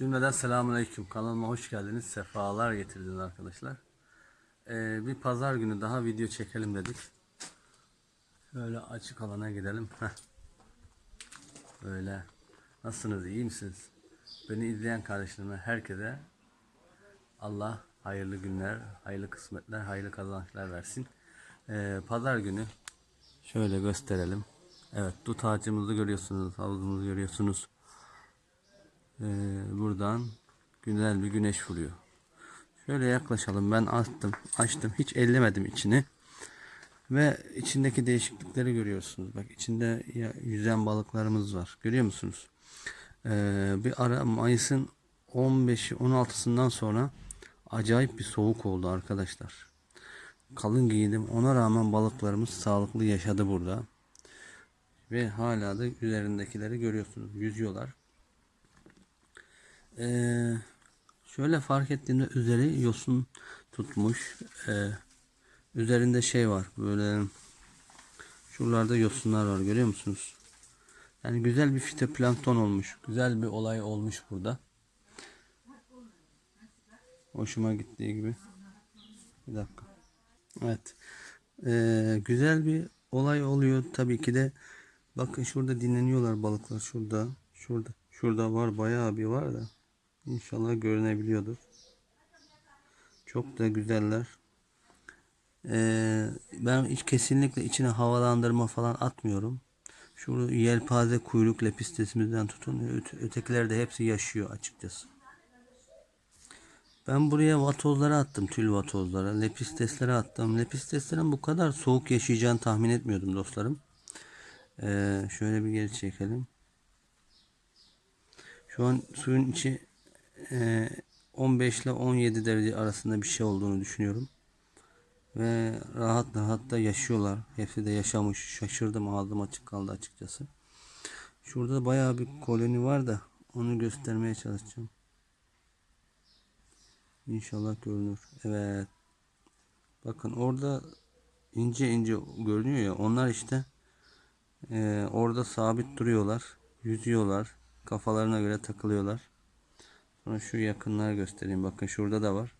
Cümleden selamünaleyküm. Kanalıma hoş geldiniz. Sefalar getirdiniz arkadaşlar. Ee, bir pazar günü daha video çekelim dedik. Şöyle açık alana gidelim. Heh. Böyle. Nasılsınız? iyi misiniz? Beni izleyen kardeşlerime herkese Allah hayırlı günler, hayırlı kısmetler, hayırlı kazançlar versin. Ee, pazar günü şöyle gösterelim. Evet dut ağacımızı görüyorsunuz, havuzumuzu görüyorsunuz. Ee, buradan güzel bir güneş vuruyor. Şöyle yaklaşalım. Ben açtım, açtım. Hiç ellemedim içini. Ve içindeki değişiklikleri görüyorsunuz. Bak içinde yüzen balıklarımız var. Görüyor musunuz? Ee, bir ara Mayıs'ın 15'i 16'sından sonra acayip bir soğuk oldu arkadaşlar. Kalın giydim. Ona rağmen balıklarımız sağlıklı yaşadı burada. Ve hala da üzerindekileri görüyorsunuz. Yüzüyorlar. Ee, şöyle fark ettiğimde üzeri yosun tutmuş. Ee, üzerinde şey var böyle şuralarda yosunlar var görüyor musunuz? Yani güzel bir fitoplankton olmuş. Güzel bir olay olmuş burada. Hoşuma gittiği gibi. Bir dakika. Evet. Ee, güzel bir olay oluyor. Tabii ki de bakın şurada dinleniyorlar balıklar. Şurada. Şurada. Şurada var. Bayağı bir var da. İnşallah görünebiliyordur. Çok da güzeller. Ee, ben hiç kesinlikle içine havalandırma falan atmıyorum. Şu yelpaze kuyruk lepistesimizden tutun. Öte, ötekiler de hepsi yaşıyor açıkçası. Ben buraya vatozları attım. Tül vatozlara. Lepisteslere attım. Lepisteslerin bu kadar soğuk yaşayacağını tahmin etmiyordum dostlarım. Ee, şöyle bir geri çekelim. Şu an suyun içi 15 ile 17 derece arasında bir şey olduğunu düşünüyorum. Ve rahat rahat da yaşıyorlar. Hepsi de yaşamış. Şaşırdım ağzım açık kaldı açıkçası. Şurada bayağı bir koloni var da onu göstermeye çalışacağım. İnşallah görünür. Evet. Bakın orada ince ince görünüyor ya onlar işte e, orada sabit duruyorlar. Yüzüyorlar. Kafalarına göre takılıyorlar. Sonra şu yakınlar göstereyim. Bakın şurada da var.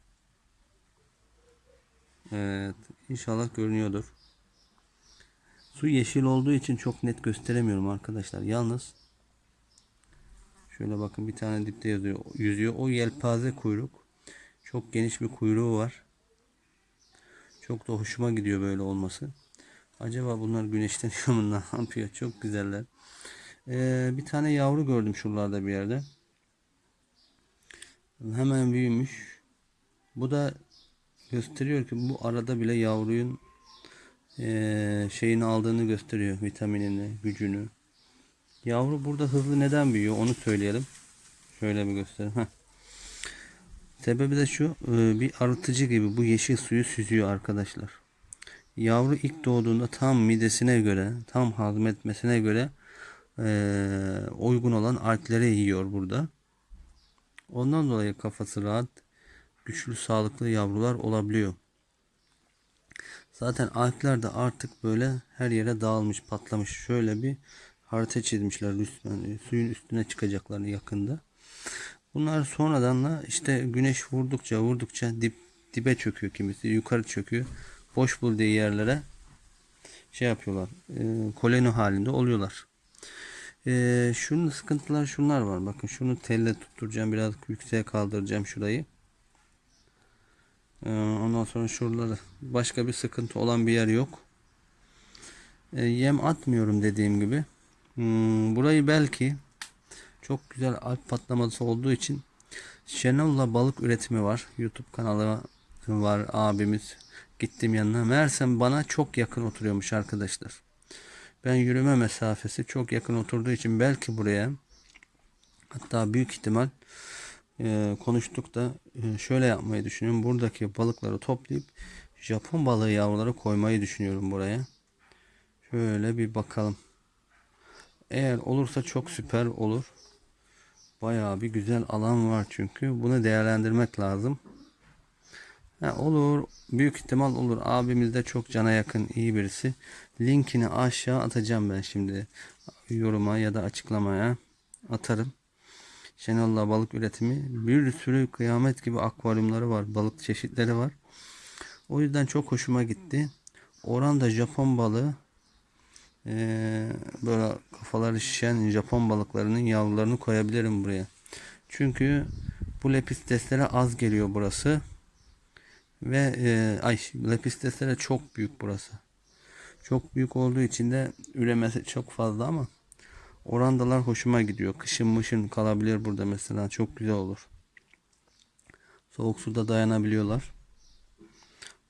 Evet. inşallah görünüyordur. Su yeşil olduğu için çok net gösteremiyorum arkadaşlar. Yalnız şöyle bakın bir tane dipte yazıyor. Yüzüyor. O yelpaze kuyruk. Çok geniş bir kuyruğu var. Çok da hoşuma gidiyor böyle olması. Acaba bunlar güneşleniyor mu ne yapıyor? Çok güzeller. Ee, bir tane yavru gördüm şuralarda bir yerde. Hemen büyümüş. Bu da gösteriyor ki bu arada bile yavruyun eee, şeyini aldığını gösteriyor. Vitaminini, gücünü. Yavru burada hızlı neden büyüyor onu söyleyelim. Şöyle bir göstereyim. Heh. Sebebi de şu e, bir arıtıcı gibi bu yeşil suyu süzüyor arkadaşlar. Yavru ilk doğduğunda tam midesine göre tam hazmetmesine göre e, uygun olan algleri yiyor burada. Ondan dolayı kafası rahat, güçlü, sağlıklı yavrular olabiliyor. Zaten algler de artık böyle her yere dağılmış, patlamış. Şöyle bir harita çizmişler üstüne, suyun üstüne çıkacaklarını yakında. Bunlar sonradan da işte güneş vurdukça vurdukça dip dibe çöküyor kimisi, yukarı çöküyor. Boş bulduğu yerlere şey yapıyorlar. E, koloni halinde oluyorlar. Ee, şunun sıkıntılar şunlar var. Bakın şunu telle tutturacağım. Biraz yükseğe kaldıracağım şurayı. Ee, ondan sonra şuraları başka bir sıkıntı olan bir yer yok. Ee, yem atmıyorum dediğim gibi. Hmm, burayı belki çok güzel alp patlaması olduğu için Şenol'la balık üretimi var. YouTube kanalı var abimiz. Gittim yanına. Meğersem bana çok yakın oturuyormuş arkadaşlar. Ben yürüme mesafesi çok yakın oturduğu için belki buraya hatta büyük ihtimal e, konuştuk da e, şöyle yapmayı düşünüyorum. Buradaki balıkları toplayıp Japon balığı yavruları koymayı düşünüyorum buraya. Şöyle bir bakalım. Eğer olursa çok süper olur. Bayağı bir güzel alan var çünkü. Bunu değerlendirmek lazım. Ha, olur. Büyük ihtimal olur. Abimiz de çok cana yakın iyi birisi. Linkini aşağı atacağım ben şimdi. Yoruma ya da açıklamaya atarım. Şenol'la balık üretimi. Bir sürü kıyamet gibi akvaryumları var. Balık çeşitleri var. O yüzden çok hoşuma gitti. Oranda Japon balığı eee, böyle kafaları şişen Japon balıklarının yavrularını koyabilirim buraya. Çünkü bu lepisteslere az geliyor burası. Ve eee, ay lepisteslere çok büyük burası. Çok büyük olduğu için de üremesi çok fazla ama orandalar hoşuma gidiyor. Kışın mışın kalabilir burada mesela. Çok güzel olur. Soğuk suda dayanabiliyorlar.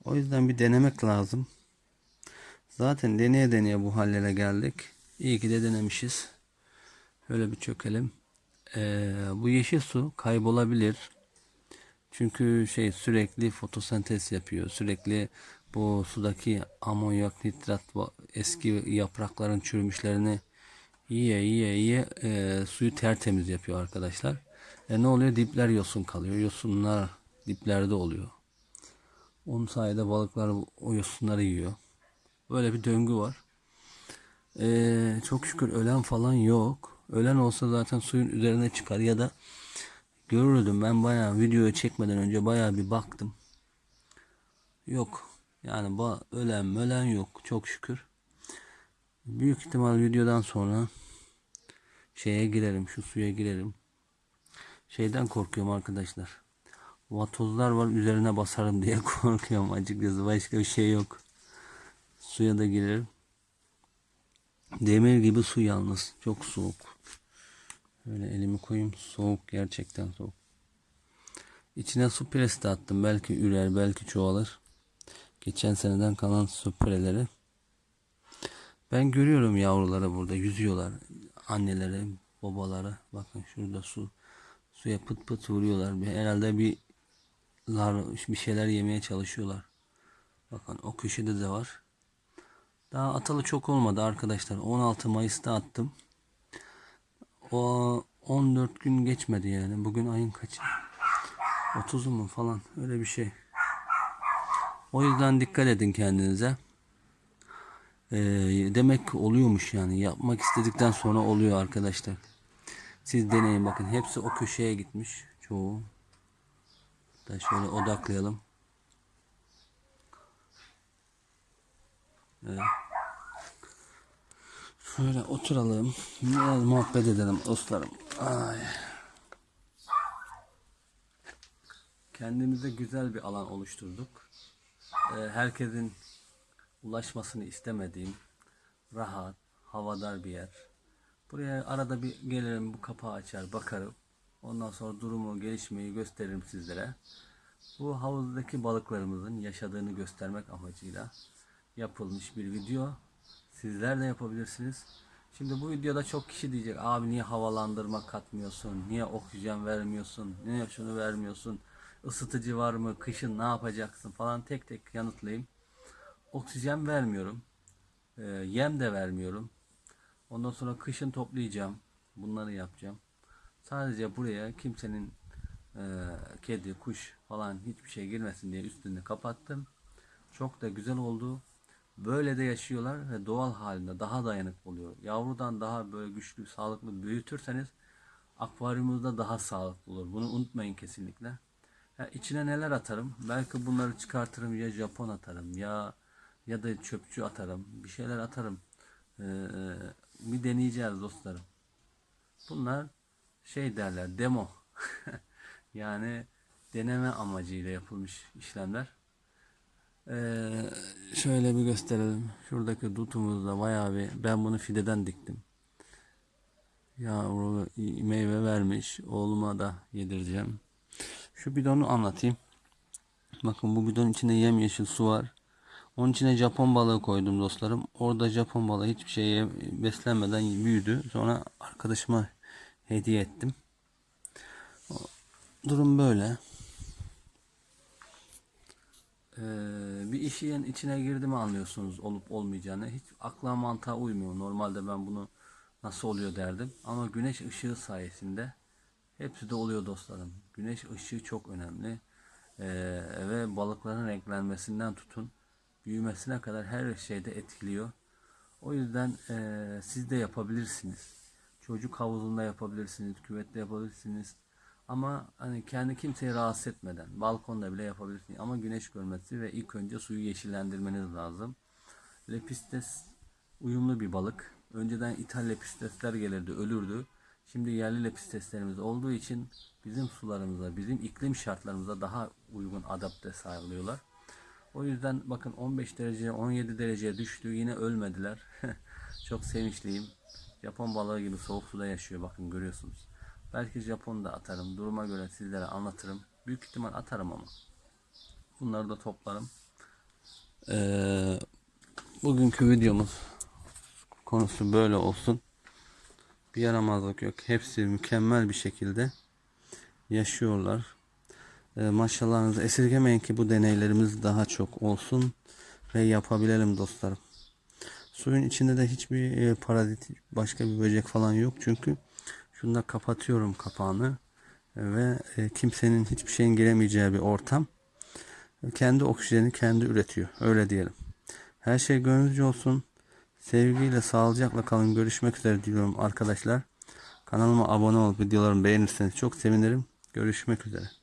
O yüzden bir denemek lazım. Zaten deneye deneye bu hallere geldik. İyi ki de denemişiz. Şöyle bir çökelim. Ee, bu yeşil su kaybolabilir. Çünkü şey sürekli fotosentez yapıyor. Sürekli bu sudaki amonyak nitrat eski yaprakların çürümüşlerini yiye yiye yiye e, suyu tertemiz yapıyor arkadaşlar. E ne oluyor? Dipler yosun kalıyor. Yosunlar diplerde oluyor. Onun sayede balıklar o yosunları yiyor. Böyle bir döngü var. Ee, çok şükür ölen falan yok. Ölen olsa zaten suyun üzerine çıkar ya da görürdüm. Ben bayağı videoyu çekmeden önce bayağı bir baktım. Yok. Yani ölen ölen yok. Çok şükür. Büyük ihtimal videodan sonra şeye girerim. Şu suya girerim. Şeyden korkuyorum arkadaşlar. Vatozlar var üzerine basarım diye korkuyorum açıkçası. Başka bir şey yok. Suya da girerim. Demir gibi su yalnız. Çok soğuk. Böyle elimi koyayım. Soğuk gerçekten soğuk. İçine su piresi de attım. Belki ürer, belki çoğalır. Geçen seneden kalan su pireleri. Ben görüyorum yavruları burada yüzüyorlar. Anneleri, babaları. Bakın şurada su. Suya pıt pıt vuruyorlar. Herhalde bir bir şeyler yemeye çalışıyorlar. Bakın o köşede de var. Daha atalı çok olmadı arkadaşlar. 16 Mayıs'ta attım. O 14 gün geçmedi yani. Bugün ayın kaçı? 30'u mu falan öyle bir şey. O yüzden dikkat edin kendinize. Ee, demek oluyormuş yani. Yapmak istedikten sonra oluyor arkadaşlar. Siz deneyin bakın. Hepsi o köşeye gitmiş. Çoğu. Da şöyle odaklayalım. Evet. Şöyle oturalım. Biraz muhabbet edelim dostlarım. Ay. Kendimize güzel bir alan oluşturduk. Ee, herkesin ulaşmasını istemediğim rahat, havadar bir yer. Buraya arada bir gelirim, bu kapağı açar, bakarım. Ondan sonra durumu, gelişmeyi gösteririm sizlere. Bu havuzdaki balıklarımızın yaşadığını göstermek amacıyla yapılmış bir video. Sizler de yapabilirsiniz. Şimdi bu videoda çok kişi diyecek abi niye havalandırma katmıyorsun, niye oksijen vermiyorsun, niye şunu vermiyorsun, ısıtıcı var mı, kışın ne yapacaksın falan tek tek yanıtlayayım. Oksijen vermiyorum, Ee, yem de vermiyorum. Ondan sonra kışın toplayacağım, bunları yapacağım. Sadece buraya kimsenin e, kedi, kuş falan hiçbir şey girmesin diye üstünü kapattım. Çok da güzel oldu. Böyle de yaşıyorlar ve doğal halinde daha dayanıklı oluyor. Yavrudan daha böyle güçlü, sağlıklı büyütürseniz akvaryumunuzda daha sağlıklı olur. Bunu unutmayın kesinlikle. Ya içine neler atarım? Belki bunları çıkartırım ya Japon atarım ya ya da çöpçü atarım. Bir şeyler atarım. Ee, bir deneyeceğiz dostlarım. Bunlar şey derler demo. yani deneme amacıyla yapılmış işlemler. Ee, şöyle bir gösterelim. Şuradaki dutumuzda bayağı bir ben bunu fideden diktim. Yavru meyve vermiş. Oğluma da yedireceğim. Şu bidonu anlatayım. Bakın bu bidonun içinde yemyeşil su var. Onun içine Japon balığı koydum dostlarım. Orada Japon balığı hiçbir şeye beslenmeden büyüdü. Sonra arkadaşıma hediye ettim. Durum böyle. Ee, işin içine girdi mi anlıyorsunuz olup olmayacağını. Hiç akla mantığa uymuyor. Normalde ben bunu nasıl oluyor derdim. Ama güneş ışığı sayesinde hepsi de oluyor dostlarım. Güneş ışığı çok önemli. Ee, ve balıkların renklenmesinden tutun büyümesine kadar her şeyde etkiliyor. O yüzden eee, siz de yapabilirsiniz. çocuk havuzunda yapabilirsiniz, küvette yapabilirsiniz. Ama hani kendi kimseyi rahatsız etmeden balkonda bile yapabilirsiniz. Ama güneş görmesi ve ilk önce suyu yeşillendirmeniz lazım. Lepistes uyumlu bir balık. Önceden ithal lepistesler gelirdi, ölürdü. Şimdi yerli lepisteslerimiz olduğu için bizim sularımıza, bizim iklim şartlarımıza daha uygun adapte sağlıyorlar. O yüzden bakın 15 derece, 17 dereceye düştü. Yine ölmediler. Çok sevinçliyim. Japon balığı gibi soğuk suda yaşıyor. Bakın görüyorsunuz. Belki Japon'da atarım. Duruma göre sizlere anlatırım. Büyük ihtimal atarım ama. Bunları da toplarım. Ee, bugünkü videomuz konusu böyle olsun. Bir yaramazlık yok. Hepsi mükemmel bir şekilde yaşıyorlar. E, maşallahınızı esirgemeyin ki bu deneylerimiz daha çok olsun ve yapabilelim dostlarım. Suyun içinde de hiçbir e, parazit, başka bir böcek falan yok çünkü şunda kapatıyorum kapağını ve e, kimsenin hiçbir şeyin giremeyeceği bir ortam. Kendi oksijeni kendi üretiyor. Öyle diyelim. Her şey gönlünüzce olsun. Sevgiyle, sağlıcakla kalın. Görüşmek üzere diliyorum arkadaşlar. Kanalıma abone olup videolarımı beğenirseniz çok sevinirim. Görüşmek üzere.